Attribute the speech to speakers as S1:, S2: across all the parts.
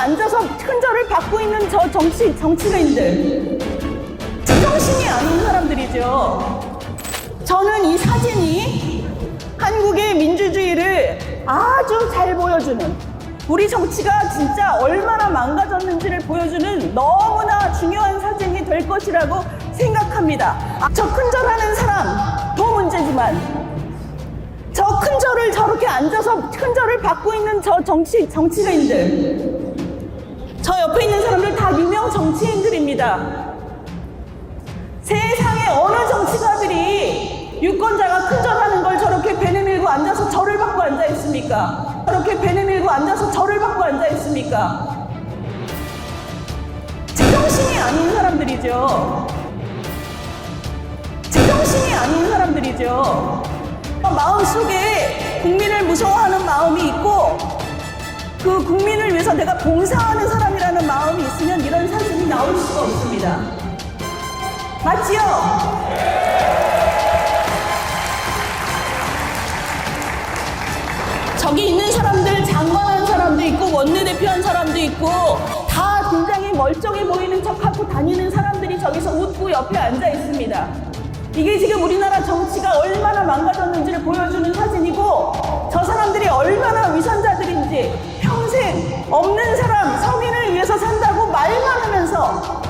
S1: 앉아서 큰절을 받고 있는 저 정치, 정치가인들. 제정신이 아닌 사람들이죠. 저는 이 사진이 한국의 민주주의를 아주 잘 보여주는 우리 정치가 진짜 얼마나 망가졌는지를 보여주는 너무나 중요한 사진이 될 것이라고 생각합니다. 아, 저 큰절하는 사람 더 문제지만 저 큰절을 저렇게 앉아서 큰절을 받고 있는 저 정치 정치가인들 저 옆에 있는 사람들 다 유명 정치인들입니다. 세상에 어느 정치가들이 유권자가 큰절하는 걸 저렇게 배 내밀고 앉아서 절을 받고 앉아 있습니까? 저렇게 배 내밀고 앉아서 절을 받고 앉아 있습니까? 제정신이 아닌 사람들이죠. 제정신이 아닌 사람들이죠. 마음속에 그 국민을 위해서 내가 봉사하는 사람이라는 마음이 있으면 이런 사진이 나올 수가 없습니다. 맞지요? 저기 있는 사람들 장관한 사람도 있고 원내대표한 사람도 있고 다 굉장히 멀쩡해 보이는 척하고 다니는 사람들이 저기서 웃고 옆에 앉아 있습니다. 이게 지금 우리나라 정치가 얼마나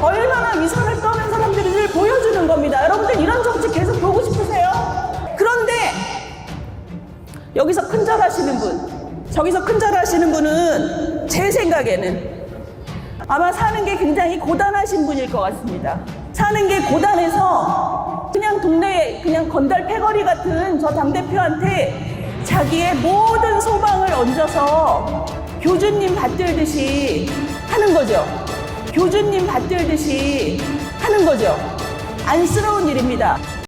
S1: 얼마나 위선을 떠는 사람들인지를 보여주는 겁니다. 여러분들 이런 정치 계속 보고 싶으세요? 그런데 여기서 큰절 하시는 분, 저기서 큰절 하시는 분은 제 생각에는 아마 사는 게 굉장히 고단하신 분일 것 같습니다. 사는 게 고단해서 그냥 동네 그냥 건달 패거리 같은 저 당대표한테 자기의 모든 소망을 얹어서 교주님 받들듯이 하는 거죠. 교주님 받들듯이 하는 거죠. 안쓰러운 일입니다.